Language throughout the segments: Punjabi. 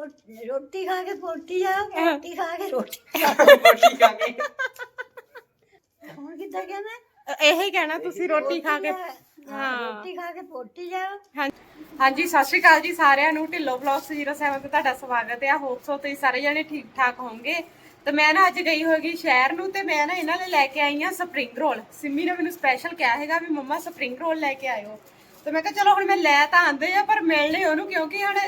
ਰੋਟੀ ਖਾ ਕੇ ਪੋਟੀ ਜਾਓ ਪੋਟੀ ਖਾ ਕੇ ਰੋਟੀ ਰੋਟੀ ਖਾ ਕੇ ਹੁਣ ਕਿੱਦਾਂ ਕਹਿੰਦਾ ਇਹੀ ਕਹਿਣਾ ਤੁਸੀਂ ਰੋਟੀ ਖਾ ਕੇ ਹਾਂ ਰੋਟੀ ਖਾ ਕੇ ਪੋਟੀ ਜਾਓ ਹਾਂ- ਹਾਂਜੀ ਸਤਿ ਸ਼੍ਰੀ ਅਕਾਲ ਜੀ ਸਾਰਿਆਂ ਨੂੰ। ਢਿੱਲੋ ਬਲੌਗਸ 07 ਤੇ ਤੁਹਾਡਾ ਸਵਾਗਤ ਹੈ। ਹੋਪ ਸੋ ਤੁਸੀਂ ਸਾਰੇ ਜਣੇ ਠੀਕ ਠਾਕ ਹੋਵੋਗੇ। ਤੇ ਮੈਂ ਨਾ ਅੱਜ ਗਈ ਹੋਗੀ ਸ਼ਹਿਰ ਨੂੰ ਤੇ ਮੈਂ ਨਾ ਇਹਨਾਂ ਲਈ ਲੈ ਕੇ ਆਈ ਆ ਸਪਰਿੰਗ ਰੋਲ। ਸਿੰਮੀ ਨੇ ਮੈਨੂੰ ਸਪੈਸ਼ਲ ਕਿਹਾ ਹੈਗਾ ਵੀ ਮੰਮਾ ਸਪਰਿੰਗ ਰੋਲ ਲੈ ਕੇ ਆਇਓ। ਤੇ ਮੈਂ ਕਿਹਾ ਚਲੋ ਹੁਣ ਮੈਂ ਲੈ ਤਾਂ ਆਂਦੇ ਆ ਪਰ ਮਿਲਣੇ ਉਹਨੂੰ ਕਿਉਂਕਿ ਹੁਣ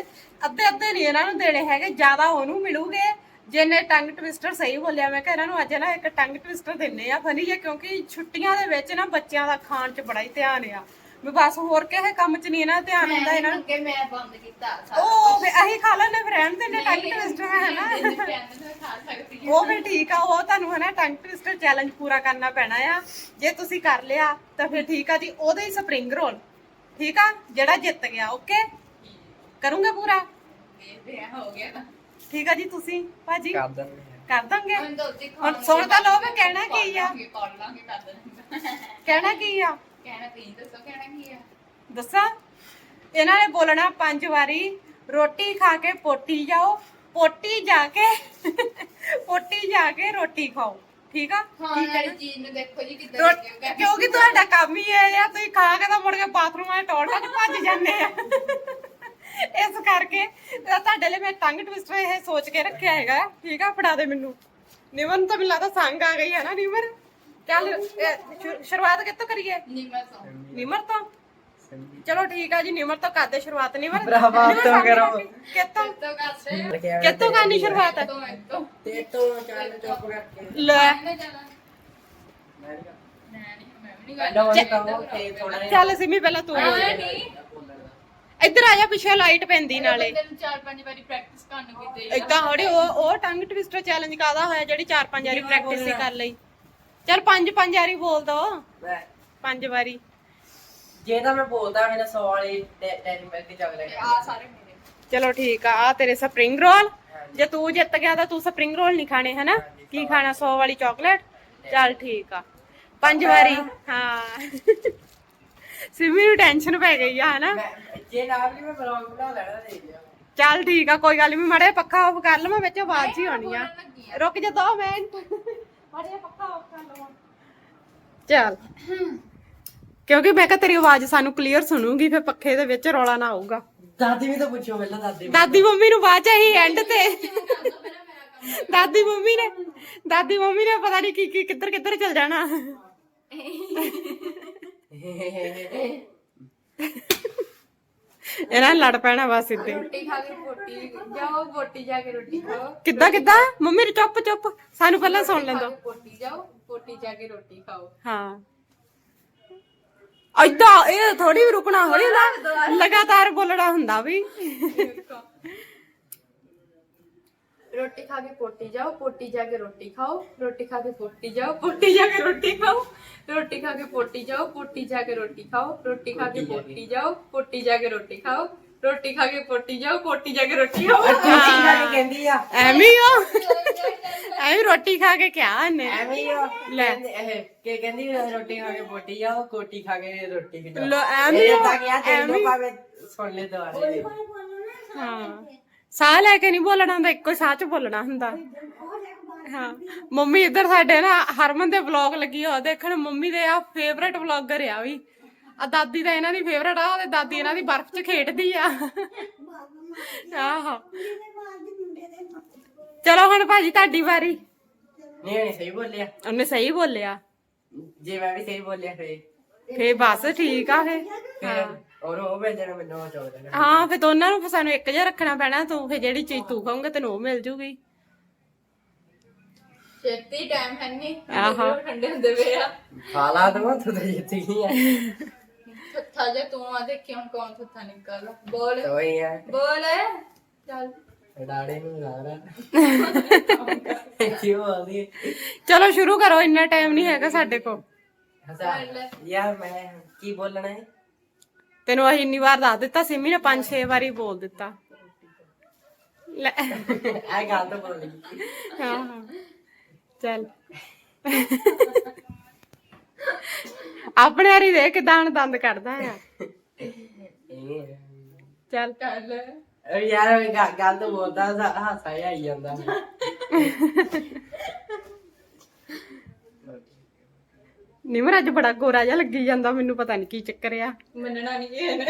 ਅੱਧੇ ਅੱਧੇ ਨਹੀਂ ਇਹਨਾਂ ਨੂੰ ਦੇਣੇ ਹੈਗੇ ਜ਼ਿਆਦਾ ਉਹਨੂੰ ਮਿਲੂਗੇ। ਜਿਹਨੇ ਟੰਗ ਟਵਿਸਟਰ ਸਹੀ ਬੋਲਿਆ ਮੈਂ ਕਿਹਾ ਇਹਨਾਂ ਨੂੰ ਅੱਜ ਨਾ ਇੱਕ ਟੰਗ ਟਵਿਸਟਰ ਦਿੰਨੇ ਆ ਫਨੀ ਹੈ ਕਿਉਂਕਿ ਛੁੱਟੀਆਂ ਦੇ ਵਿੱਚ ਨਾ ਬੱਚਿਆਂ ਦਾ ਖਾਣ 'ਚ ਬੜਾ ਹੀ ਧਿਆਨ ਆ। ਵੀ ਬਸ ਹੋਰ ਕਿਸੇ ਕੰਮ 'ਚ ਨਹੀਂ ਇਹਨਾਂ ਦਾ ਧਿਆਨ ਹੁੰਦਾ ਇਹਨਾਂ ਨੂੰ। ਕਿ ਮੈਂ ਬੰਦ ਕੀਤਾ ਉਹ ਫਿਰ ਅਸੀਂ ਖਾ ਲੈਣੇ ਫਰੈਂਡ ਦੇ ਨੇ ਟੰਗ ਟਵਿਸਟਰ ਹੈ ਨਾ। ਉਹ ਵੀ ਠੀਕ ਆ ਉਹ ਤੁਹਾਨੂੰ ਹੈ ਨਾ ਟੰਗ ਟਵਿਸਟਰ ਚੈਲੰਜ ਪੂਰਾ ਕਰਨਾ ਪੈਣਾ ਆ। ਜੇ ਤੁਸੀਂ ਕਰ ਲਿਆ ਤਾਂ ਫਿਰ ਠੀਕ ਆ ਜੀ ਉਹਦੇ ਹੀ ਸਪਰਿੰਗ ਰੋਲ। ਠੀਕ ਆ? ਜਿਹੜਾ ਜਿੱਤ ਗਿਆ ਓਕੇ ਕਰੂੰਗਾ ਪੂਰਾ? ਵੇਖਦੇ ਆ ਹੋ ਗਿਆ ਨਾ ਠੀਕ ਆ ਜੀ ਤੁਸੀਂ? ਭਾਜੀ? ਕਰ ਦਿੰਦੇ ਆ। ਕਰ ਦਾਂਗੇ? ਹੁਣ ਸੁਣ ਤਾਂ ਲਓ ਮੈਂ ਕਹਿਣਾ ਕੀ ਆ। ਕਰ ਲਾਂਗੇ ਕਰ ਦਾਂਗੇ ਕਹਿਣਾ ਕੀ ਆ? ਕਹਿਣਾ ਤੁਸੀਂ ਦੱਸੋ ਕਹਿਣਾ ਕੀ ਆ? ਦੱਸਾਂ? ਇਹਨਾਂ ਨੇ ਬੋਲਣਾ ਪੰਜ ਵਾਰੀ ਰੋਟੀ ਖਾ ਕੇ ਪੋਟੀ ਜਾਓ ਪੋਟੀ ਜਾ ਕੇ ਪੋਟੀ ਜਾ ਕੇ ਰੋਟੀ ਖਾਓ। ਠੀਕ ਆ? ਖਾਣ ਵਾਲੀ ਚੀਜ਼ ਨੂੰ ਦੇਖੋ ਜੀ ਕਿੱਦਾਂ ਰੋ- ਕਿਉਂਕਿ ਤੁਹਾਡਾ ਕੰਮ ਹੀ ਇਹ ਆ ਤੁਸੀਂ ਖਾ ਕੇ ਤਾਂ ਮੁੜ ਕੇ ਬਾਥਰੂਮਾਂ 'ਚ ਟੋੜਨਾ ਚ ਭੱਜ ਜਾਂਦੇ ਆ। ਇਸ ਕਰਕੇ ਤਾਂ ਤੁਹਾਡੇ ਲਈ ਮੈਂ ਟੰਗ ਟਵਿਸਟਰ ਇਹ ਸੋਚ ਕੇ ਰੱਖਿਆ ਹੈਗਾ। ਠੀਕ ਆ ਫੜਾ ਦੇ ਮੈਨੂੰ। ਨਿਮਨ ਤਾਂ ਮੈਨੂੰ ਲੱਗਦਾ ਸੰਗ ਆ ਗਈ ਹੈ ਨਾ ਨਿਮਰ? ਚੱਲ ਇਹ ਸ਼ੁ- ਸ਼ੁਰੂਆਤ ਕਿੱਥੋਂ ਕਰੀਏ? ਨਹੀਂ ਮੈਂ ਸੌਂ ਨਿਮਰ ਤੋਂ? ਚਲੋ ਠੀਕ ਆ ਜੀ ਨਿਮਰ ਤੋਂ ਕਰਦੇ ਸ਼ੁਰੂਆਤ। ਨਿਮਰ ਨਿਮਰ ਤੋਂ ਕਰੋ। ਕਿੱਥੋਂ? ਤੋਂ ਕਰਦੇ? ਕਿੱਥੋਂ ਕਰਨੀ ਸ਼ੁਰੂਆਤ? ਤੋਂ ਤੋਂ ਤੇ ਤੋਂ ਚੱਲ ਚੁੱਪ ਕਰਕੇ। ਲੈ। ਸਿਮੀ ਪਹਿਲਾਂ ਤੂੰ ਇੱਧਰ ਆ ਜਾ ਪਿੱਛੇ ਲਾਈਟ ਪੈਂਦੀ ਨਾਲੇ। ਤੈਨੂੰ ਚਾਰ ਪੰਜ ਵਾਰੀ ਪ੍ਰੈਕਟਿਸ ਕਰਨ ਕਿਤੇ ਇਦਾਂ ਹੌੜੀ ਉਹ ਉਹ ਟੰਗ ਟਵਿਸਟਰ ਚੈਲੰਜ ਕਾਦਾ ਹੋਇਆ ਜਿਹੜੀ ਚਾਰ ਪੰਜ ਵਾਰੀ ਪ੍ਰੈਕਟਿਸ ਹੀ ਕਰ ਲਈ। ਚਲ ਪੰਜ ਪੰਜ ਵਾਰੀ ਬੋਲ ਦੋ। ਮੈਂ ਪੰਜ ਵਾਰੀ। ਜੇ ਤਾਂ ਮੈਂ ਬੋਲਦਾ ਮੇਰਾ 100 ਵਾਲੀ ਦੀ ਚੱਲ ਰਿਹਾ ਆ ਸਾਰੇ ਮੇਰੇ। ਚਲੋ ਠੀਕ ਆ ਆ ਤੇਰੇ ਸਪਰਿੰਗ ਰੋਲ ਜੇ ਤੂੰ ਜਿੱਤ ਗਿਆ ਤਾਂ ਤੂੰ ਸਪਰਿੰਗ ਰੋਲ ਨਹੀਂ ਖਾਣੇ ਹਨਾ? ਕੀ ਖਾਣਾ 100 ਵਾਲੀ ਚਾਕਲੇਟ ਚੱਲ ਠੀਕ ਆ। ਪੰਜ ਵਾਰੀ। ਹਾਂ। ਸਿਮੀ ਨੂੰ ਟੈਨਸ਼ਨ ਪੈ ਗਈ ਆ ਹਨਾ? ਮੈਂ ਜੇ ਨਾਲ ਵੀ ਮੈਂ ਬਲੌਗ ਬਣਾ ਲੈਣਾ ਦੇ ਲਿਆ ਚੱਲ ਠੀਕ ਆ ਕੋਈ ਗੱਲ ਨਹੀਂ ਮੜੇ ਪੱਖਾ ਆਫ ਕਰ ਲਵਾਂ ਵਿੱਚ ਆਵਾਜ਼ ਹੀ ਹੋਣੀ ਆ। ਰੁਕ ਜਾ 2 ਮਿੰਟ। ਮੜੇ ਪੱਖਾ ਆਫ ਕਰ ਲਵਾਂ। ਚੱਲ। ਕਿਉਂਕਿ ਮੈਂ ਕਿਹਾ ਤੇਰੀ ਆਵਾਜ਼ ਸਾਨੂੰ ਕਲੀਅਰ ਸੁਣੂਗੀ ਫਿਰ ਪੱਖੇ ਦੇ ਵਿੱਚ ਰੌਲਾ ਨਾ ਆਊਗਾ। ਦਾਦੀ ਵੀ ਤਾਂ ਪੁੱਛੋ ਪਹਿਲਾਂ ਦਾਦੀ। ਦਾਦੀ ਮੰਮੀ ਨੂੰ ਬਾਅਦ ਚ ਹੀ ਐਂਡ ਤੇ। ਦਾਦੀ ਮੰਮੀ ਨੇ ਦਾਦੀ ਮੰਮੀ ਨੇ ਪਤਾ ਨਹੀਂ ਕੀ ਕੀ ਕਿੱਧਰ ਕਿੱਧਰ ਚਲ ਜਾਣਾ। ਇਹਨਾਂ ਨੇ ਲੜ ਪੈਣਾ ਬਸ ਇੱਥੇ। ਰੋਟੀ ਖਾ ਕੇ ਪੋਟੀ ਜਾਓ ਪੋਟੀ ਜਾ ਕੇ ਰੋਟੀ ਖਾਓ। ਕਿੱਦਾਂ ਕਿੱਦਾਂ? ਮੰਮੀ ਨੇ ਚੁੱਪ ਚੁੱਪ। ਸਾਨੂੰ ਪਹਿਲਾਂ ਸੁਣ ਲੈਂਦੋ। ਪੋਟੀ ਜਾਓ ਪੋਟੀ ਜਾ ਕੇ ਰੋਟੀ ਖਾਓ। ਹਾਂ। ਏਦਾਂ ਇਹ ਥੋੜੀ ਵੀ ਰੁਕਣਾ ਹੋਣੀ ਨਾ ਲਗਾਤਾਰ ਬੋਲਣਾ ਹੁੰਦਾ ਵੀ। ਰੋਟੀ ਖਾ ਕੇ ਪੋਟੀ ਜਾਓ ਪੋਟੀ ਜਾ ਕੇ ਰੋਟੀ ਖਾਓ ਰੋਟੀ ਖਾ ਕੇ ਪੋਟੀ ਜਾਓ ਪੋਟੀ ਜਾ ਕੇ ਰੋਟੀ ਖਾਓ ਰੋਟੀ ਖਾ ਕੇ ਪੋਟੀ ਜਾਓ ਪੋਟੀ ਜਾ ਕੇ ਰੋਟੀ ਖਾਓ ਰੋਟੀ ਖਾ ਕੇ ਪੋਟੀ ਜਾਓ ਪੋਟੀ ਜਾ ਕੇ ਰੋਟੀ ਖਾਓ ਰੋਟੀ ਖਾ ਕੇ ਪੋਟੀ ਜਾਓ ਪੋਟੀ ਜਾ ਕੇ ਰੋਟੀ ਖਾਓ। ਕਹਿੰਦੀ ਆ। ਐਵੇਂ ਹੀ ਉਹ ਐਵੇਂ ਰੋਟੀ ਖਾ ਕੇ ਕਿਹਾ ਇਹਨੇ ਐਵੇਂ ਹੀ ਉਹ ਲੈ। ਕਹਿੰਦੀ ਇਹ ਕਿ ਕਹਿੰਦੀ ਰੋਟੀ ਖਾ ਕੇ ਪੋਟੀ ਜਾਓ ਕੋਟੀ ਖਾ ਕੇ ਰੋਟੀ ਖਾ ਲੋ ਐਵੇਂ ਹੀ ਇਹ ਤਾਂ ਗਿਆ ਐਵੇਂ ਤੈਨੂੰ ਹੀ। ਭਾਵੇਂ ਸੁਣ ਲੈ ਦੁਆਰੇ ਹਾਂ। ਸਾਹ ਲੈ ਕੇ ਨਹੀਂ ਬੋਲਣਾ ਹੁੰਦਾ ਇੱਕੋ ਸਾਹ ਚ ਬੋਲਣਾ ਹੁੰਦਾ। ਹਾਂ। ਮੰਮੀ ਇੱਧਰ ਸਾਡੇ ਨਾ ਹਰਮਨ ਦੇ ਵਲੌਗ ਲੱਗੀ ਹੋ ਦੇਖਣ ਮੰਮੀ ਦੇ ਆ ਫੇਵਰੇਟ ਵਲੌਗਰ ਆ ਵੀ। ਆ ਦਾਦੀ ਤਾਂ ਇਹਨਾਂ ਦੀ ਫੇਵਰੇਟ ਆ ਉਹਦੇ ਦਾਦੀ ਇਹਨਾਂ ਦੀ ਬਰਫ਼ 'ਚ ਖੇਡਦੀ ਆ। ਆਹੋ। ਚਲੋ ਹੁਣ ਭਾਜੀ ਤੁਹਾਡੀ ਵਾਰੀ। ਨਹੀਂ ਨਹੀਂ ਸਹੀ ਬੋਲਿਆ। ਉਹਨੇ ਸਹੀ ਬੋਲਿਆ। ਜੇ ਮੈਂ ਵੀ ਸਹੀ ਬੋਲਿਆ ਫੇ ਫੇ ਬਸ ਠੀਕ ਆ ਫੇ ਫਿਰ ਔਰ ਉਹ ਭੇਜਣਾ ਮੈਨੂੰ ਉਹ ਦੇਣਾ। ਹਾਂ ਫੇ ਦੋਨਾਂ ਨੂੰ ਸਾਨੂੰ ਇੱਕ ਜਿਹਾ ਰੱਖਣਾ ਪੈਣਾ ਤੂੰ ਫੇ ਜਿਹੜੀ ਚੀਜ਼ ਤੂੰ ਖਾਉਂਗਾ ਤੈਨੂੰ ਉਹ ਮਿਲ ਜੂਗੀ। ਛੇਤੀ ਟਾਈਮ ਹੈ ਨਹੀਂ ਆਹਾ। ਠੰਡੇ ਹੁੰਦੇ ਵੇ ਆ? ਖਾਲਾ ਦਵਾ ਤੂੰ ਤਾਂ ਜਿੱਤ ਗਈ ਆ। ਥੱਥਾ ਜੇ ਤੂੰ ਆ ਦੇਖੀ ਹੁਣ ਕੌਣ ਥੱਥਾ ਨਿਕਲ ਬੋਲ। ਆ। ਬੋਲ। ਚੱਲ। ਡਾੜੇ ਨੂੰ ਕਿਉਂ ਚਲੋ ਸ਼ੁਰੂ ਕਰੋ ਇੰਨਾ ਟਾਈਮ ਨਹੀਂ ਹੈਗਾ ਸਾਡੇ ਕੋਲ। ਯਾਰ ਮੈਂ ਕੀ ਬੋਲਣਾ ਹੈ? ਤੈਨੂੰ ਅਸੀਂ ਇੰਨੀ ਵਾਰ ਦੱਸ ਦਿੱਤਾ ਸਿੰਮੀ ਨੇ ਪੰਜ ਛੇ ਵਾਰੀ ਬੋਲ ਦਿੱਤਾ। ਲੈ। ਇਹ ਗੱਲ ਤਾਂ ਬੋਲੀ ਹਾਂ ਹਾਂ। ਚੱਲ। ਆਪਣੇ ਵਾਰੀ ਦੇ ਕਿਦਾਂ ਦੰਦ ਕੱਢਦਾ ਆ। ਇਹ ਚੱਲ। ਯਾਰ ਉਹ ਗ- ਗੱਲ ਤੋਂ ਬੋਲਦਾ ਸਾ- ਹਾਸਾ ਜਿਹਾ ਆਈ ਜਾਂਦਾ। ਨਿਮਰ ਅੱਜ ਬੜਾ ਗੋਰਾ ਜਿਹਾ ਲੱਗੀ ਜਾਂਦਾ ਮੈਨੂੰ ਪਤਾ ਨਹੀਂ ਕੀ ਚੱਕਰ ਆ। ਮੰਨਣਾ ਨਹੀਂ ਇਹ।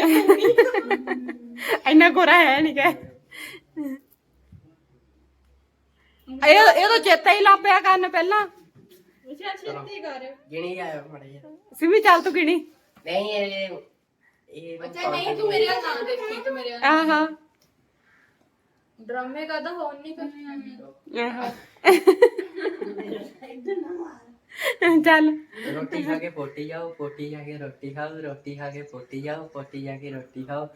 ਇੰਨਾ ਗੋਰਾ ਹੈ ਨਹੀਂ ਕਿ ਇਹ ਇਹ ਤਾਂ ਚੇਤਾ ਹੀ ਲੱਪਿਆ ਕਰਨ ਪਹਿਲਾਂ। ਅੱਛਾ ਛੇਤੀ ਕਰ। ਗਿਣੀ ਆਇਆ ਮੜੇ ਸਿਮੀ ਚੱਲ ਤੂੰ ਗਿਣੀ। ਨਹੀਂ ਇਹ ਇਹ ਅੱਛਾ ਨਹੀਂ ਤੂੰ ਮੇਰੇ ਨਾਲ ਨਾ ਦੇਖੀ ਤੂੰ ਮੇਰੇ ਆਹਾ ਡਰਾਮੇ ਕਰਦਾ ਫੋਨ ਨਹੀਂ ਕਰਨੀ ਆਹਾ। ਚੱਲ। ਰੋਟੀ ਖਾ ਕੇ ਪੋਟੀ ਜਾਓ ਪੋਟੀ ਜਾ ਕੇ ਰੋਟੀ ਖਾਓ ਰੋਟੀ ਖਾ ਕੇ ਪੋਟੀ ਜਾਓ ਪੋਟੀ ਜਾ ਕੇ ਰੋਟੀ ਖਾਓ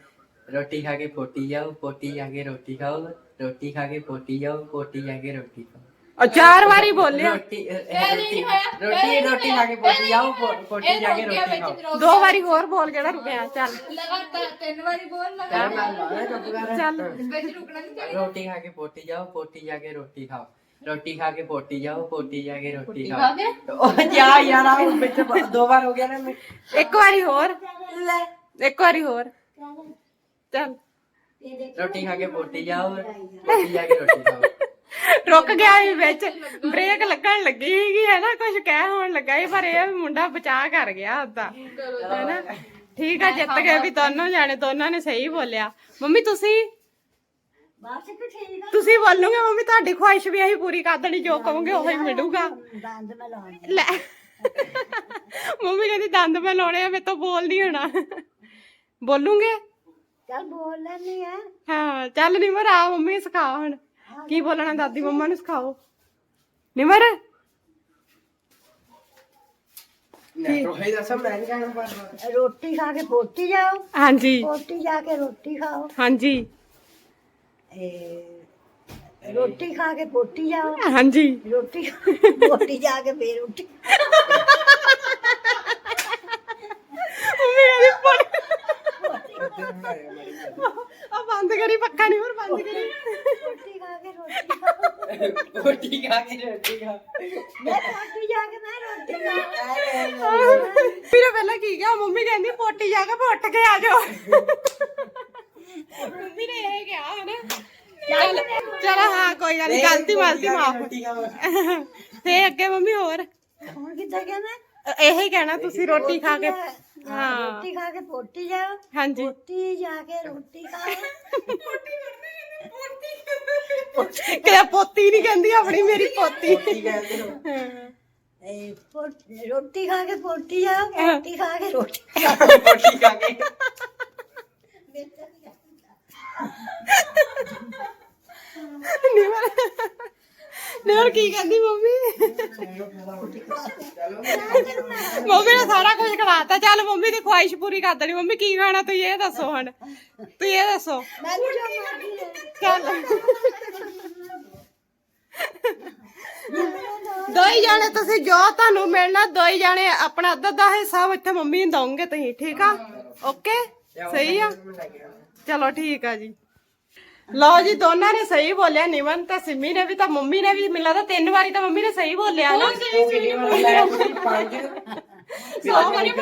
ਰੋਟੀ ਖਾ ਕੇ ਪੋਟੀ ਜਾਓ ਪੋਟੀ ਜਾ ਕੇ ਰੋਟੀ ਖਾਓ ਰੋਟੀ ਖਾ ਕੇ ਪੋਟੀ ਜਾਓ ਪੋਟੀ ਜਾ ਕੇ ਰੋਟੀ ਖਾਓ। ਉਹ ਚਾਰ ਵਾਰੀ ਬੋਲਿਆ ਰੋਟੀ ਅ, ਅ, ਰੋਟੀ ਰੋਟੀ ਰੋਟੀ ਖਾ ਕੇ ਪੋਟੀ ਜਾਓ ਪੋ- ਪੋਟੀ ਜਾ ਕੇ ਰੋਟੀ ਖਾਓ ਦੋ ਵਾਰੀ ਹੋਰ ਬੋਲ ਜਿਹੜਾ ਰੁਕਿਆ ਚੱਲ ਲਗਾਤਾਰ ਤਿੰਨ ਵਾਰੀ ਬੋਲ ਲਗਾ ਯਾਰ ਮੈਂ ਲਾਣਾ ਚੁੱਪ ਕਰ ਚੱਲ ਵਿੱਚ ਰੁਕਣਾ ਨਹੀਂ ਚਾਹੀਦਾ ਰੋਟੀ ਖਾ ਕੇ ਪੋਟੀ ਜਾਓ ਪੋਟੀ ਜਾ ਕੇ ਰੋਟੀ ਖਾਓ ਰੋਟੀ ਖਾ ਕੇ ਪੋਟੀ ਜਾਓ ਪੋਟੀ ਜਾ ਕੇ ਰੋਟੀ ਖਾ ਖਾਓ ਕੇ ਉਹ ਜਾ ਯਾਰ ਆ ਵਿੱਚ ਬ- ਮੈਂ ਰੁਕ ਗਿਆ ਸੀ ਵਿੱਚ। ਬ੍ਰੇਕ ਲੱਗਣ ਲੱਗੀ ਸੀਗੀ ਹੈ ਨਾ ਕੁਝ ਕਹਿ ਹੋਣ ਲੱਗਾ ਸੀ ਪਰ ਇਹ ਮੁੰਡਾ ਬਚਾ ਕਰ ਗਿਆ ਉਹਦਾ ਹੈ ਨਾ ਠੀਕ ਆ ਜਿੱਤ ਗਏ ਵੀ ਦੋਨੋਂ ਜਾਣੇ ਦੋਨਾਂ ਨੇ ਸਹੀ ਬੋਲਿਆ। ਮੰਮੀ ਤੁਸੀਂ? ਬਸ ਕਿ ਠੀਕ ਆ। ਤੁਸੀਂ ਬੋਲੋਗੇ ਮੰਮੀ ਤੁਹਾਡੀ ਖੁਆਇਸ਼ ਵੀ ਅਸੀਂ ਪੂਰੀ ਕਰ ਦੇਣੀ ਜੋ ਕਹੋਗੇ ਉਹੀ ਮਿਲੂਗਾ। ਦੰਦ ਮੈਂ ਲਾਉਣੇ ਲੈ। ਮੰਮੀ ਕਹਿੰਦੀ ਦੰਦ ਮੈਂ ਲਾਉਣੇ ਆ ਮੇਰੇ ਤੋਂ ਬੋਲ ਨਹੀਂ ਹੋਣਾ। ਬੋਲੂਗੇ? ਚੱਲ ਬੋਲ ਲੈਣੀ ਆ। ਹਾਂ ਚੱਲ ਨਿਮਰ ਆ ਮੰਮੀ ਸਿਖਾ ਹੁਣ। ਕੀ ਬੋਲਣਾ ਦਾਦੀ ਮੰਮਾ ਨੂੰ ਸਿਖਾਓ ਨਿਮਰ ਨਹੀਂ ਰੋਹੀ ਦੱਸ ਮੈਂ ਨਹੀਂ ਕਹਿਣਾ ਪਰ ਰੋਟੀ ਖਾ ਕੇ ਪੋਟੀ ਜਾਓ ਹਾਂਜੀ ਪੋਟੀ ਜਾ ਕੇ ਰੋਟੀ ਖਾਓ ਹਾਂਜੀ ਇਹ ਰੋਟੀ ਖਾ ਕੇ ਪੋਟੀ ਜਾਓ ਹਾਂਜੀ ਰੋਟੀ ਪੋਟੀ ਜਾ ਕੇ ਫੇਰ ਉੱਠੀ ਮੰਮੀ ਕਹਿੰਦੀ ਪੜ ਆ ਬੰਦ ਕਰੀ ਪੱਖਾ ਨਹੀਂ ਹੋਰ ਬੰਦ ਕਰੀ ਰੋਟੀ ਖਾ ਕੇ ਰੋਟੀ ਖਾਓ ਰੋਟੀ ਖਾ ਕੇ ਰੋਟੀ ਖਾ। ਮੈਂ ਪੋਟੀ ਜਾ ਕੇ ਮੈਂ ਰੋਟੀ ਖਾਓ ਫਿਰ ਪਹਿਲਾਂ ਕੀ ਕਿਹਾ? ਮੰਮੀ ਕਹਿੰਦੀ ਪੋਟੀ ਜਾ ਕੇ ਉੱਠ ਕੇ ਆ ਜਾਓ। ਮੰਮੀ ਨੇ ਇਹ ਕਿਹਾ ਹੈ ਨਾ। ਚੱਲ ਚਲ ਹਾਂ ਕੋਈ ਗੱਲ ਨੀ ਗਲਤੀ ਮਾਲਤੀ ਮਾਫ। ਤੇ ਅੱਗੇ ਮੰਮੀ ਹੋਰ? ਹੁਣ ਕਿੱਦਾਂ ਕਹਿੰਦਾ ਇਹੀ ਕਹਿਣਾ ਤੁਸੀਂ ਰੋਟੀ ਖਾ ਕੇ। ਹਾਂ ਰੋਟੀ ਖਾ ਕੇ ਪੋਟੀ ਜਾਓ। ਹਾਂਜੀ। ਪੋਟੀ ਜਾ ਕੇ ਰੋਟੀ ਖਾਓ ਕਿਹਾ ਪੋਤੀ ਨਹੀਂ ਕਹਿੰਦੀ ਆਪਣੀ ਮੇਰੀ ਪੋਤੀ। ਕਹਿੰਦੇ ਹੋ। ਇਹ ਪੋ- ਰੋਟੀ ਖਾ ਕੇ ਪੋਟੀ ਜਾਓ ਪੋਟੀ ਖਾ ਕੇ ਰੋਟੀ ਰੋਟੀ ਖਾ ਕੇ। ਨਿਮਰ ਨਿਮਰ ਕੀ ਕਹਿੰਦੀ ਮੰਮੀ? ਮੰਮੀ ਨੇ ਸਾਰਾ ਕੁਝ ਖਵਾਤਾ। ਚੱਲ ਮੰਮੀ ਦੀ ਖੁਆਇਸ਼ ਪੂਰੀ ਕਰ ਦੇਣੀ। ਮੰਮੀ ਕੀ ਖਾਣਾ ਤੁਸੀਂ ਇਹ ਦੱਸੋ ਹੁਣ। ਤੁਸੀਂ ਇਹ ਦੱਸੋ। ਦੇ ਦੋਈ ਜਾਣੇ ਤੁਸੀਂ ਜੋ ਤੁਹਾਨੂੰ ਮਿਲਣਾ ਦੋਈ ਜਾਣੇ ਆਪਣਾ ਅੱਧਾ ਅੱਧਾ ਹਿੱਸਾ ਇੱਥੇ ਮੰਮੀ ਨੂੰ ਦਵੋਗੇ ਤੁਸੀਂ ਠੀਕ ਆ? ਓਕੇ? ਸਹੀ ਆ? ਚਲੋ ਠੀਕ ਆ ਜੀ। ਲਓ ਜੀ ਦੋਨਾਂ ਨੇ ਸਹੀ ਬੋਲਿਆ ਨਿਮਨ ਤੇ ਸਿੰਮੀ ਨੇ ਵੀ ਤਾਂ ਮੰਮੀ ਨੇ ਵੀ ਮਿਲਾ ਤਾਂ ਤਿੰਨ ਵਾਰੀ ਤਾਂ ਮੰਮੀ ਨੇ ਸਹੀ ਬੋਲਿਆ ਨਾ। ਸੌ ਵਾਰੀ।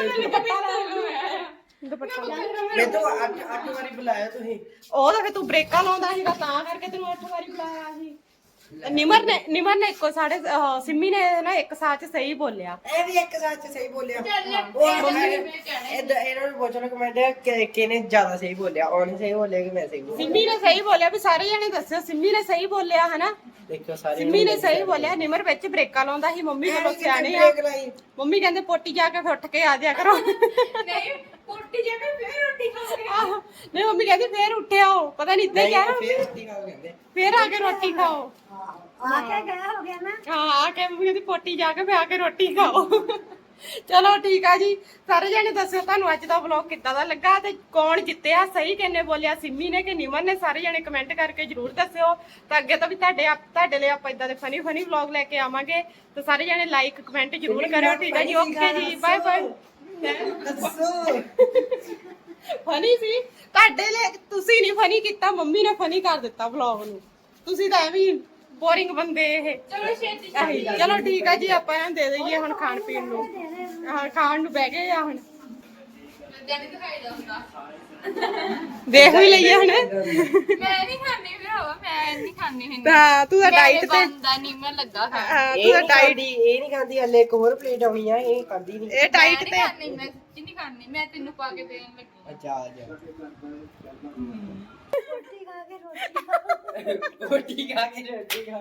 ਮੈਂ ਤਾਂ ਅੱਠ ਅੱਠ ਵਾਰੀ ਬੁਲਾਇਆ ਤੁਸੀਂ। ਉਹ ਤਾਂ ਫਿਰ ਤੂੰ ਬ੍ਰੇਕਾਂ ਲਾਉਂਦਾ ਸੀਗਾ ਤਾਂ ਕਰਕੇ ਤੈਨੂੰ ਅੱਠ ਵਾਰੀ ਬੁਲਾਇਆ ਸੀ। ਨਿਮਰ ਨੇ ਨਿਮਰ ਨੇ ਇੱਕੋ ਸਾਡੇ ਅਹ, ਸਿੰਮੀ ਨੇ ਨਾ ਇੱਕ ਸਾਥ ਚ ਸਹੀ ਬੋਲਿਆ। ਇਹ ਵੀ ਇੱਕ ਸੱਚ ਸਹੀ ਬੋਲਿਆ। ਉਹ ਮੰਮੀ ਇਹਨਾਂ ਨੂੰ ਪੁੱਛਣਾ ਕਮੈਂਟ ਹੈ ਕਿ ਕਿਹਨੇ ਜ਼ਿਆਦਾ ਸਹੀ ਬੋਲਿਆ ਉਹਨੇ ਸਹੀ ਬੋਲਿਆ ਕਿ ਮੈਂ ਸਹੀ ਬੋਲਿਆ? ਸਿੰਮੀ ਨੇ ਸਹੀ ਬੋਲਿਆ ਵੀ ਸਾਰੇ ਜਣੇ ਦੱਸਿਓ ਸਿੰਮੀ ਨੇ ਸਹੀ ਬੋਲਿਆ ਹਨਾ? ਦੇਖੋ ਸਾਰੇ ਸਿੰਮੀ ਨੇ ਸਹੀ ਬੋਲਿਆ ਨਿਮਰ ਵਿੱਚ ਬ੍ਰੇਕਾਂ ਲਾਉਂਦਾ ਸੀ ਮੰਮੀ ਕੋਲੋਂ ਸਿਆਣੇ ਆ। ਮੰਮੀ ਕਹਿੰਦੇ ਪੋਟੀ ਜਾ ਕੇ ਫਿਰ ਉੱਠ ਕੇ ਆ ਜਾਇਆ ਕਰੋ। ਨਹੀਂ ਪੋਟੀ ਜਾ ਕੇ ਫੇਰ ਰੋਟੀ ਖਾਓਗੇ ਆਹੋ ਨਹੀਂ ਮੰਮੀ ਕਹਿੰਦੀ ਫੇਰ ਉੱਠਿਓ ਪਤਾ ਨਹੀਂ ਇੱਦਾਂ ਹੀ ਕਿਹਾ ਫੇਰ ਰੋਟੀ ਖਾਓ ਕਹਿੰਦੇ। ਫੇਰ ਆ ਕੇ ਰੋਟੀ ਖਾਓ। ਆ ਕੇ ਗਿਆ ਹੋ ਗਿਆ ਨਾ। ਹਾਂ ਆ ਕੇ ਮੰਮੀ ਕਹਿੰਦੀ ਪੋਟੀ ਜਾ ਕੇ ਫੇਰ ਆ ਕੇ ਰੋਟੀ ਖਾਓ। ਚਲੋ ਠੀਕ ਆ ਜੀ ਸਾਰੇ ਜਣੇ ਦੱਸਿਓ ਤੁਹਾਨੂੰ ਅੱਜ ਦਾ ਵਲੌਗ ਕਿੱਦਾਂ ਦਾ ਲੱਗਾ ਤੇ ਕੌਣ ਜਿੱਤਿਆ ਸਹੀ ਕਿੰਨੇ ਬੋਲਿਆ ਸਿੰਮੀ ਨੇ ਕਿ ਨਿਮਨ ਨੇ ਸਾਰੇ ਜਣੇ ਕਮੈਂਟ ਕਰਕੇ ਜਰੂਰ ਦੱਸਿਓ। ਤਾਂ ਅੱਗੇ ਤੋਂ ਵੀ ਤੁਹਾਡੇ ਆਪ ਤੁਹਾਡੇ ਲਈ ਆਪਾਂ ਇਦਾਂ ਦੇ ਫਨੀ ਫਨੀ ਵਲੌਗ ਲੈ ਕੇ ਆਵਾਂਗੇ। ਤੇ ਸਾਰੇ ਜਣੇ ਲਾਈਕ ਕਮੈਂਟ ਜਰੂਰ ਕਰਿਓ ਠੀਕ ਆ ਜੀ ਓਕੇ ਜੀ ਬਾਏ ਬਾਏ ਦੱਸੋ। ਫਨੀ ਸੀ। ਤੁਹਾਡੇ ਲਈ ਤੁਸੀਂ ਨਹੀਂ ਫਨੀ ਕੀਤਾ ਮੰਮੀ ਨੇ ਫਨੀ ਕਰ ਦਿੱਤਾ ਵਲੌਗ ਨੂੰ। ਤੁਸੀਂ ਤਾਂ ਐਵੇਂ ਬੋਰਿੰਗ ਬੰਦੇ ਇਹ। ਚਲੋ ਛੇਤੀ ਆਹੀ, ਚਲੋ ਠੀਕ ਆ ਜੀ ਆਪਾਂ ਇਹਨਾਂ ਦੇ ਦਈਏ ਹੁਣ ਖਾਣ ਪੀਣ ਨੂੰ। ਹਾਂ ਖਾਣ ਨੂੰ ਬਹਿ ਗਏ ਆ ਹੁਣ। ਦਿਨ ਦਿਖਾਈ ਦਾ ਹੁੰਦਾ। ਦੇਖ ਵੀ ਲਈਏ ਹੁਣ ਮੈਂ ਨਹੀਂ ਖਾਣੀ ਭਰਾਵਾ ਮੈਂ ਨਹੀਂ ਖਾਣੀ ਹੁੰਦੀ ਤਾਂ ਤੂੰ ਤਾਂ ਡਾਈਟ ਤੇ ਬੰਦਾ ਨਹੀਂ ਮੈਂ ਲੱਗਾ ਖਾਣ ਹਾਂ ਇਹ ਤੂੰ ਤਾਂ ਡਾਈਟ ਇਹ ਨਹੀਂ ਖਾਂਦੀ ਹਲੇ ਇੱਕ ਹੋਰ ਪਲੇਟ ਆਉਣੀ ਆ ਇਹ ਖਾਂਦੀ ਨਹੀਂ। ਇਹ ਡਾਈਟ ਮੈਂ ਤੇ ਨਹੀਂ ਖਾਣੀ ਮੈਂ ਸੱਚੀ ਨਹੀਂ ਖਾਣੀ ਮੈਂ ਤੈਨੂੰ ਪਾ ਕੇ ਦੇਣ ਲੱਗੀ ਅੱਛਾ ਆ ਜਾ। ਰੋਟੀ ਖਾ ਕੇ ਰੋਟੀ ਖਾਓ ਰੋਟੀ ਖਾ ਕੇ ਰੋਟੀ ਖਾ।